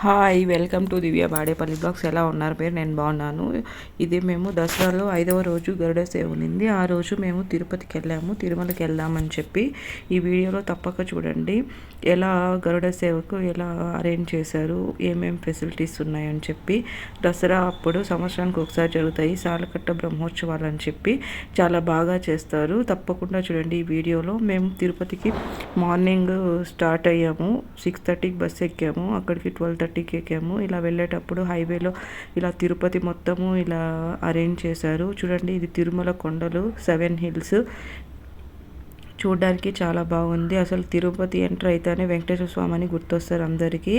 Hi welcome to Divya Badepalli blogs. ఎలా ఉన్నారు? పేరు నేను బాగున్నాను. ఇది మేము దసరాలో ఐదవ రోజు గరుడ సేవ ఉంది ఆ రోజు మేము తిరుపతికి వెళ్ళాము. తిరుమలకి వెళ్దామని చెప్పి ఈ వీడియోలో తప్పక చూడండి. ఎలా గరుడ సేవకు ఎలా అరేంజ్ చేశారు? ఏమేం ఫెసిలిటీస్ ఉన్నాయని చెప్పి దసరా అప్పుడు సంవత్సరానికి ఒకసారి జరుగుతాయి. సాలకట్ట బ్రహ్మోత్సవాలు అని చెప్పి చాలా బాగా చేస్తారు. తప్పకుండా చూడండి ఈ వీడియోలో. మేము తిరుపతికి మార్నింగ్ స్టార్ట్ అయ్యాము. సిక్స్ థర్టీకి బస్సు ఎక్కాము. అక్కడికి ట్వెల్వ్ థర్టీకి ఎక్కాము ఇలా వెళ్ళేటప్పుడు హైవేలో ఇలా తిరుపతి మొత్తము ఇలా అరేంజ్ చేశారు. చూడండి ఇది తిరుమల కొండలు సెవెన్ హిల్స్. చూడడానికి చాలా బాగుంది. అసలు తిరుపతి ఎంటర్ అయితేనే వెంకటేశ్వర స్వామి అని గుర్తొస్తారు అందరికీ.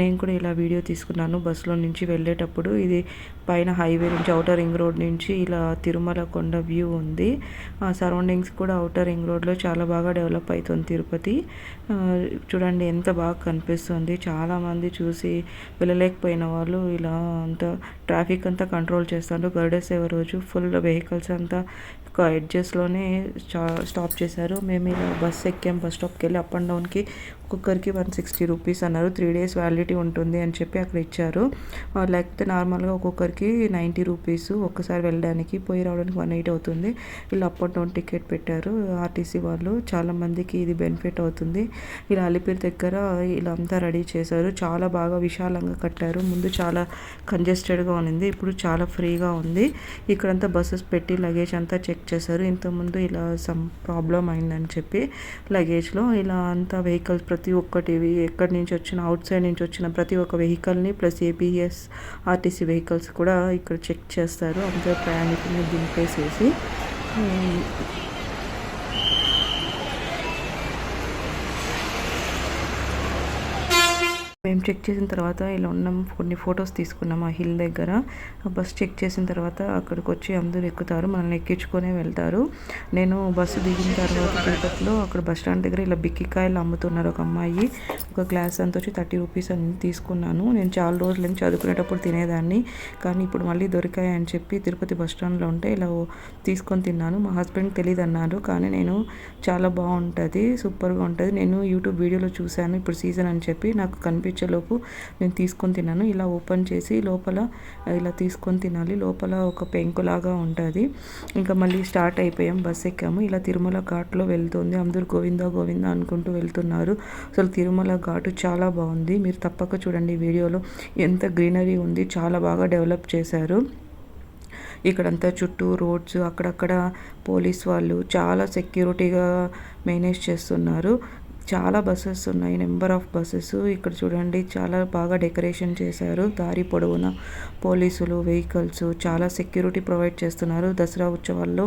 నేను కూడా ఇలా వీడియో తీసుకున్నాను బస్సులో నుంచి వెళ్ళేటప్పుడు. ఇది పైన హైవే నుంచి అవుటర్ రింగ్ రోడ్ నుంచి ఇలా తిరుమల కొండ వ్యూ ఉంది. ఆ సరౌండింగ్స్ కూడా అవుటర్ రింగ్ రోడ్లో చాలా బాగా డెవలప్ అవుతుంది తిరుపతి. చూడండి ఎంత బాగా కనిపిస్తుంది. చాలామంది చూసి వెళ్ళలేకపోయిన వాళ్ళు ఇలా అంతా ట్రాఫిక్ అంతా కంట్రోల్ చేస్తారు. గరుడ సేవ రోజు ఫుల్ వెహికల్స్ అంతా ఎడ్జెస్లోనే స్టాప్ చేశారు. మేము ఇలా బస్ ఎక్కాం బస్ స్టాప్కి వెళ్ళి అప్ అండ్ డౌన్కి ఒక్కొక్కరికి వన్ సిక్స్టీ రూపీస్ అన్నారు. త్రీ డేస్ వ్యాలిడిటీ ఉంటుంది అని చెప్పి అక్కడ ఇచ్చారు. లేకపోతే నార్మల్గా ఒక్కొక్కరికి నైంటీ రూపీస్ ఒక్కసారి వెళ్ళడానికి పోయి రావడానికి వన్ ఎయిట్ అవుతుంది. వీళ్ళు అప్ అండ్ డౌన్ టికెట్ పెట్టారు. ఆర్టీసీ వాళ్ళు చాలామందికి ఇది బెనిఫిట్ అవుతుంది. ఇలా అలిపిరి దగ్గర ఇలా అంతా రెడీ చేశారు. చాలా బాగా విశాలంగా కట్టారు. ముందు చాలా కంజెస్టెడ్గా ఉంది ఇప్పుడు చాలా ఫ్రీగా ఉంది. ఇక్కడంతా బస్సెస్ పెట్టి లగేజ్ అంతా చెక్ చేశారు. ఇంతకుముందు ఇలా సమ్ ప్రాబ్లం అయిందని చెప్పి లగేజ్లో ఇలా అంతా వెహికల్స్ ప్రతి ఒక్కటి ఎక్కడి నుంచి వచ్చిన అవుట్ సైడ్ నుంచి వచ్చిన ప్రతి ఒక్క వెహికల్ని ప్లస్ ఏపీఎస్ ఆర్టీసీ వెహికల్స్ కూడా ఇక్కడ చెక్ చేస్తారు. అందరూ ప్రయాణికుల్ని దింపేసేసి మేము చెక్ చేసిన తర్వాత ఇలా ఉన్నాం. కొన్ని ఫొటోస్ తీసుకున్నాం ఆ హిల్ దగ్గర. బస్ చెక్ చేసిన తర్వాత అక్కడికి వచ్చి అందరూ ఎక్కుతారు. మనల్ని ఎక్కించుకొని వెళ్తారు. నేను బస్సు దిగిన తర్వాత తిరుపతిలో అక్కడ బస్ స్టాండ్ దగ్గర ఇలా బిక్కికాయలు అమ్ముతున్నారు ఒక అమ్మాయి. ఒక గ్లాస్ అంత వచ్చి థర్టీ రూపీస్ అని తీసుకున్నాను. నేను చాలా రోజుల నుంచి చదువుకునేటప్పుడు తినేదాన్ని. కానీ ఇప్పుడు మళ్ళీ దొరికాయి అని చెప్పి తిరుపతి బస్ స్టాండ్లో ఉంటే ఇలా తీసుకొని తిన్నాను. మా హస్బెండ్ తెలియదు అన్నారు. కానీ నేను చాలా బాగుంటుంది. సూపర్గా ఉంటుంది. నేను యూట్యూబ్ వీడియోలో చూశాను. ఇప్పుడు సీజన్ అని చెప్పి నాకు కనిపించింది. వచ్చేలోపు నేను తీసుకొని తిన్నాను. ఇలా ఓపెన్ చేసి లోపల ఇలా తీసుకొని తినాలి. లోపల ఒక పెంకులాగా ఉంటుంది. ఇంకా మళ్ళీ స్టార్ట్ అయిపోయాం. బస్ ఎక్కాము. ఇలా తిరుమల ఘాట్లో వెళ్తుంది. అందరూ గోవింద గోవింద అనుకుంటూ వెళ్తున్నారు. అసలు తిరుమల ఘాటు చాలా బాగుంది. మీరు తప్పక చూడండి వీడియోలో ఎంత గ్రీనరీ ఉంది. చాలా బాగా డెవలప్ చేశారు. ఇక్కడంతా చుట్టూ రోడ్స్ అక్కడక్కడ పోలీస్ వాళ్ళు చాలా సెక్యూరిటీగా మేనేజ్ చేస్తున్నారు. చాలా బస్సెస్ ఉన్నాయి నెంబర్ ఆఫ్ బస్సెస్ ఇక్కడ చూడండి చాలా బాగా డెకరేషన్ చేశారు. దారి పొడవున పోలీసులు వెహికల్స్ చాలా సెక్యూరిటీ ప్రొవైడ్ చేస్తున్నారు. దసరా ఉత్సవాల్లో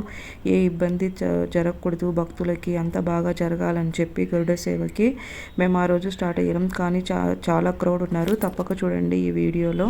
ఏ ఇబ్బంది జరగకూడదు. భక్తులకి అంత బాగా జరగాలని చెప్పి గరుడ సేవకి మేము ఆ రోజు స్టార్ట్ అయ్యాం. కానీ చా చాలా క్రౌడ్ ఉన్నారు. తప్పక చూడండి ఈ వీడియోలో.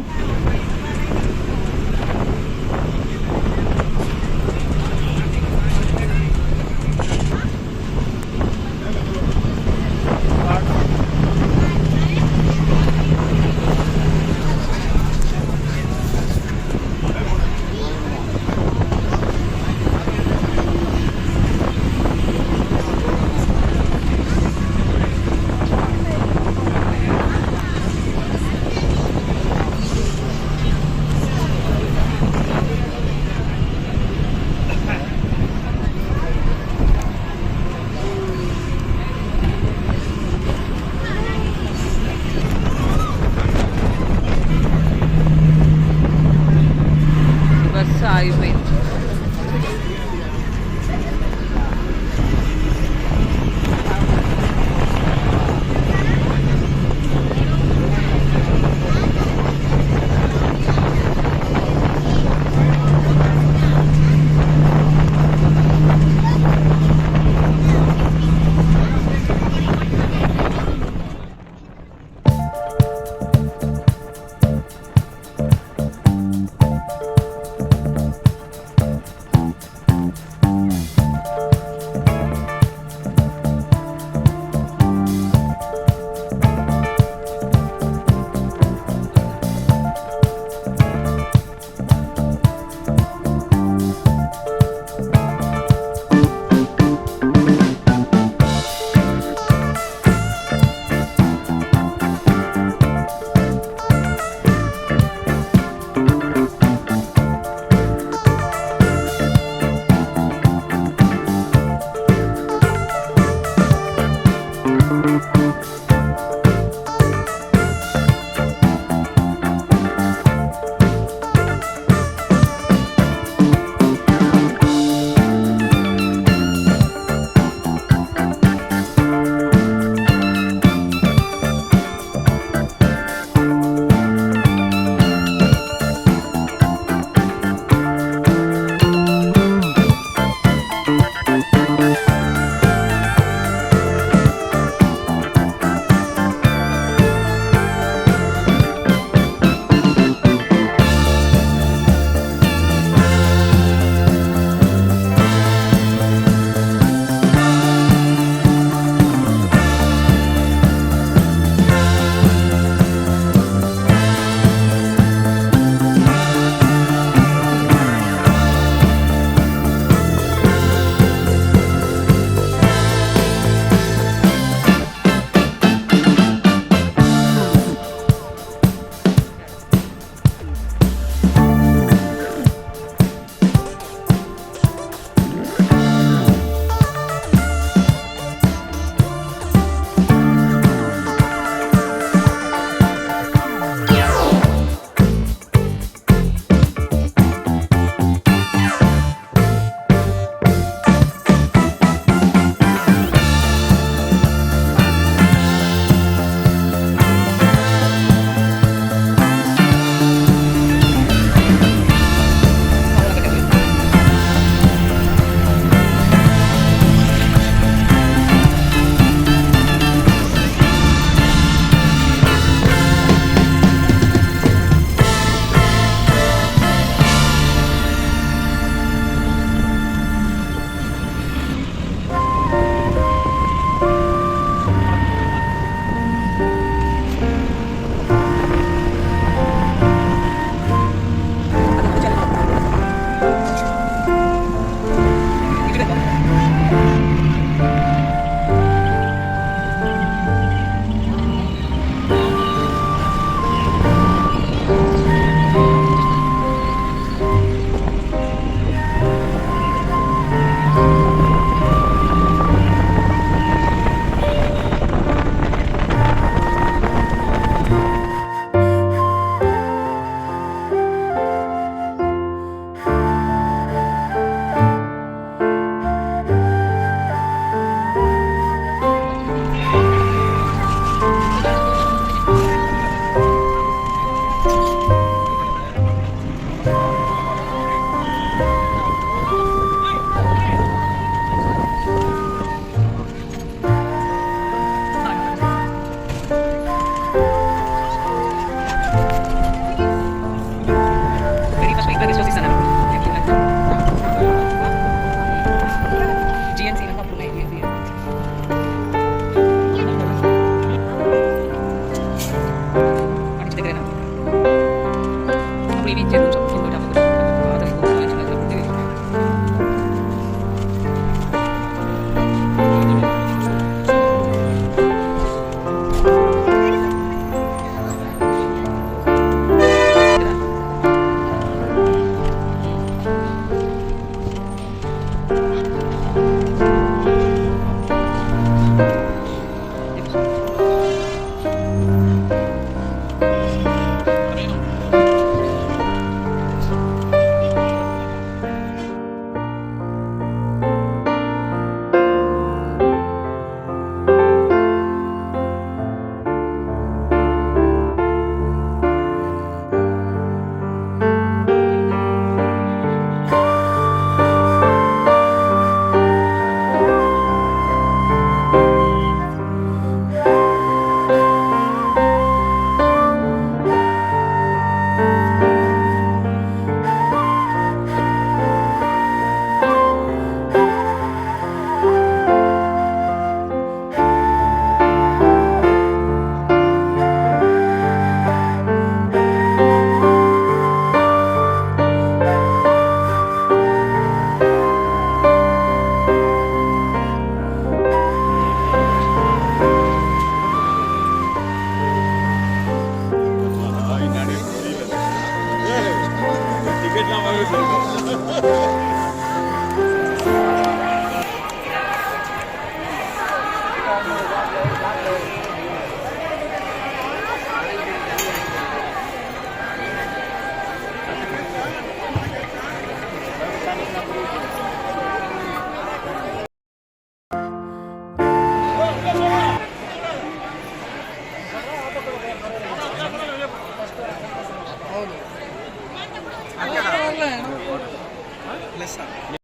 ప్లస్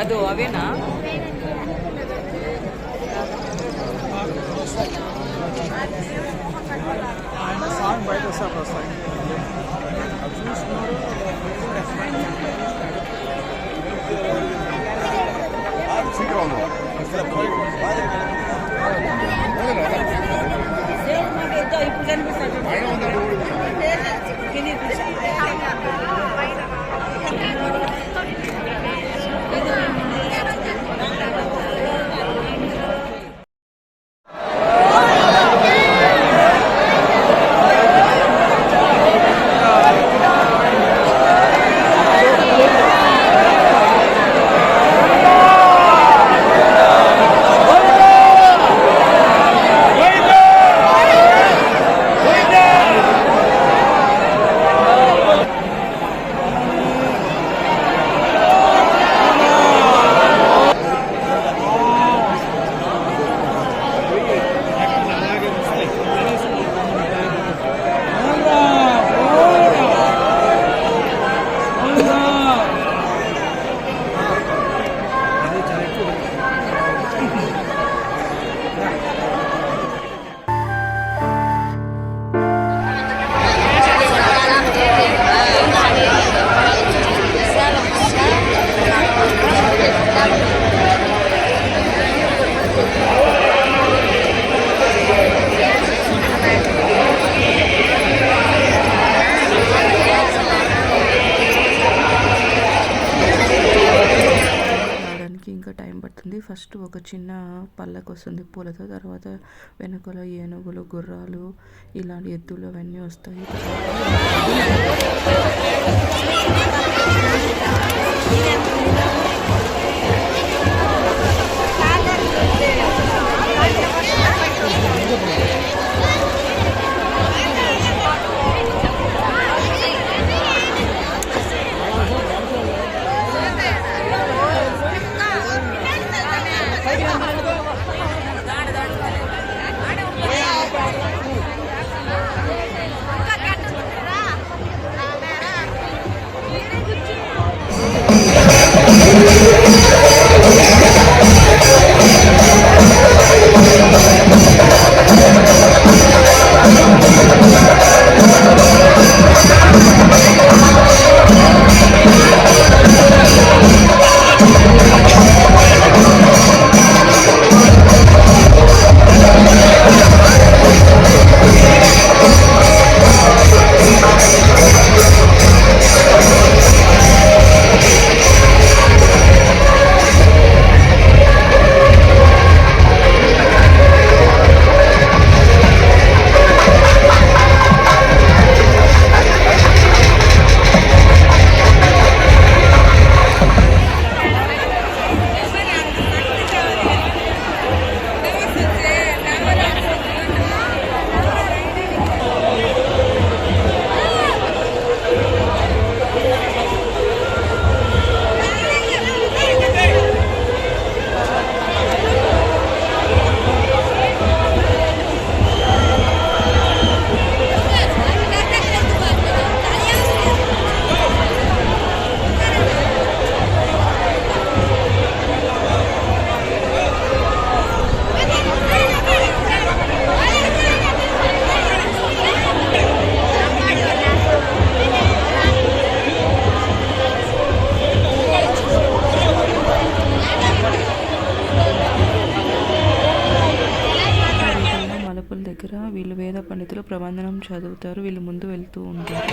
ಅದು ಅವೇನಾ రావడానికి ఫస్ట్ ఒక చిన్న పల్లకి వస్తుంది పూలతో తర్వాత వెనకాల ఏనుగులు గుర్రాలు ఇలాంటి ఎద్దులు అవన్నీ వస్తాయి. చదువుతారు వీళ్ళు ముందు వెళ్తూ ఉంటారు.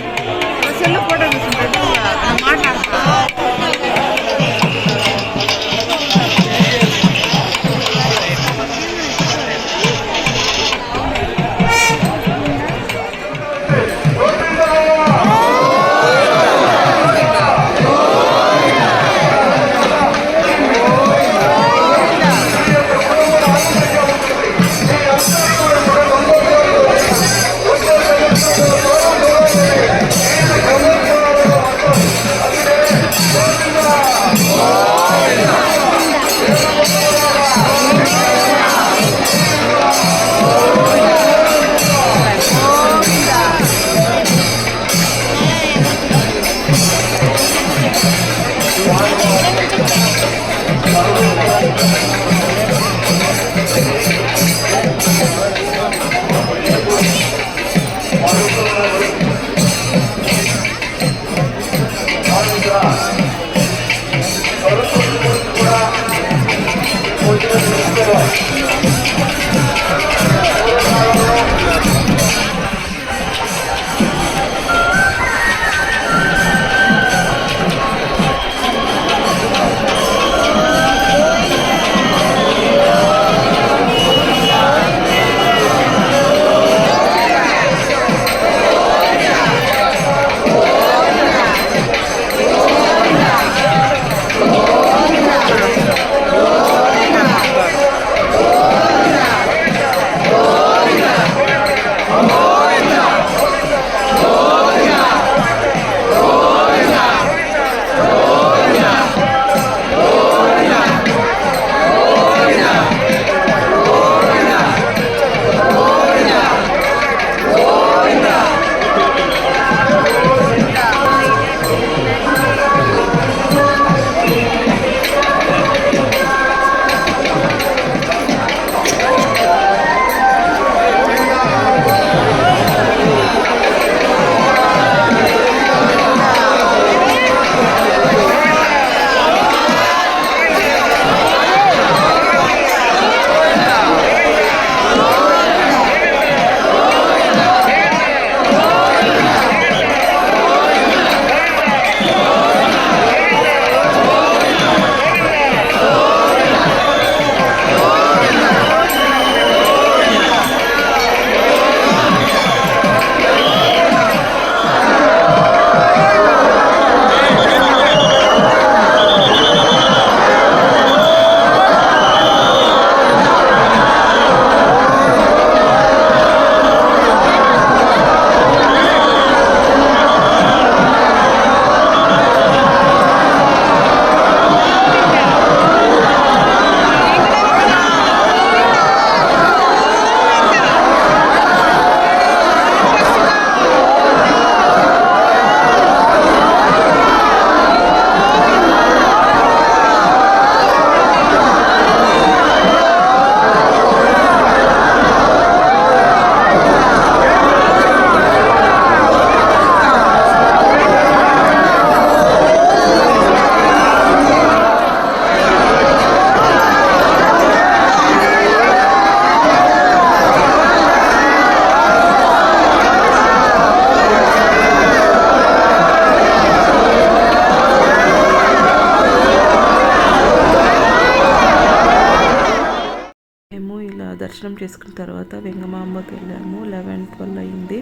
దర్శనం చేసుకున్న తర్వాత వెంగమాంబకి వెళ్ళాము. లెవెన్ ట్వెల్వ్ అయింది.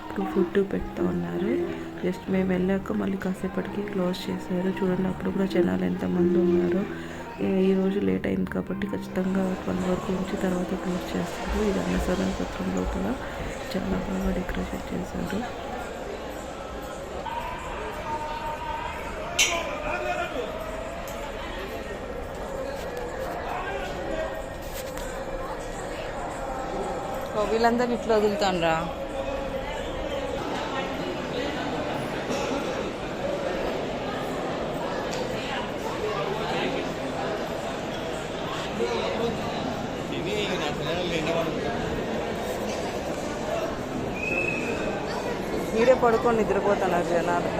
అప్పుడు ఫుడ్ పెడతా ఉన్నారు. జస్ట్ మేము వెళ్ళాక మళ్ళీ కాసేపటికి క్లోజ్ చేశారు. చూడండి అప్పుడు కూడా జనాలు ఎంతమంది ఉన్నారు. ఈరోజు ఈ రోజు లేట్ అయింది కాబట్టి ఖచ్చితంగా ట్వెల్వ్ వరకు ఉంచి తర్వాత క్లోజ్ చేస్తారు. ఇది అన్నసరం సత్రం లోపల చాలా బాగా డెకరేషన్ చేశారు. వీళ్ళందరినీ ఇట్లా వదులుతాండ్రా. మీరే పడుకొని నిద్రపోతున్నారు జనాలు.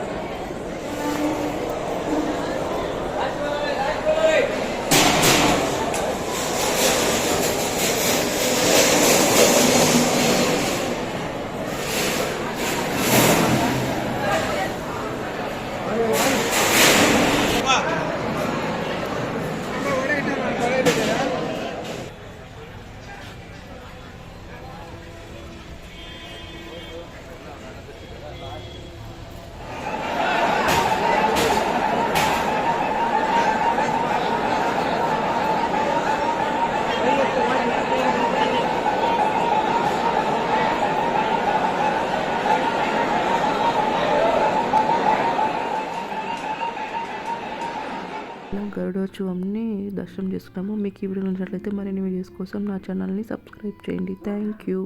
ఉత్సవంని దర్శనం చేసుకున్నాము. మీకు ఈ వీడియో నచ్చినట్లయితే మరిన్ని వీడియోస్ కోసం నా ఛానల్ని సబ్స్క్రైబ్ చేయండి. Thank you